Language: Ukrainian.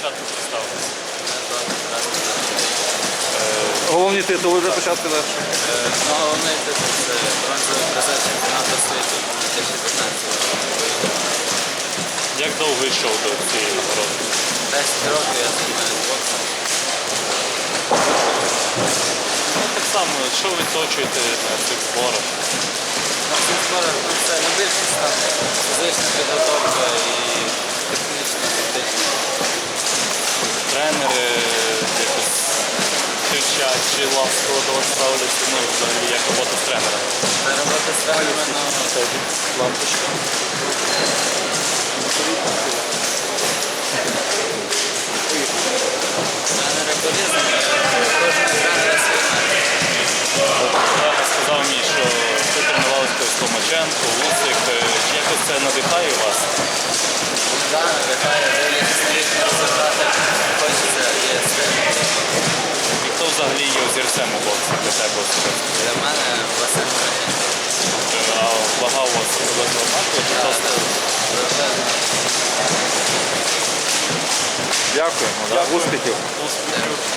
початку Тарас Козак. Головні титули для початку нашого. Е, Ну, головний титул це бронзовий призер чемпіонату світу 2015 року. Як довго йшов до цієї нагороди? 10 років я займаюся боксом. Ну так само, що ви точуєте на цих зборах? На цих зборах ну, це на більшість там фізична підготовка і технічна, тактична. Тренери якось ласково до вас ставляться, ну взагалі як робота з тренером. Робота з тренерами, ну, Лампочка. тренери по-різному. Кожен тренер свій сказав мені, що ви тренувалися колись Томаченко, Лусик. Якось це надихає вас? Да, взагалі зірцем у боксі для тебе особисто? Для мене Василь. Е, А вага у вас приблизно однакова? чи просто Дякуємо. да. Успіхів. успіхів?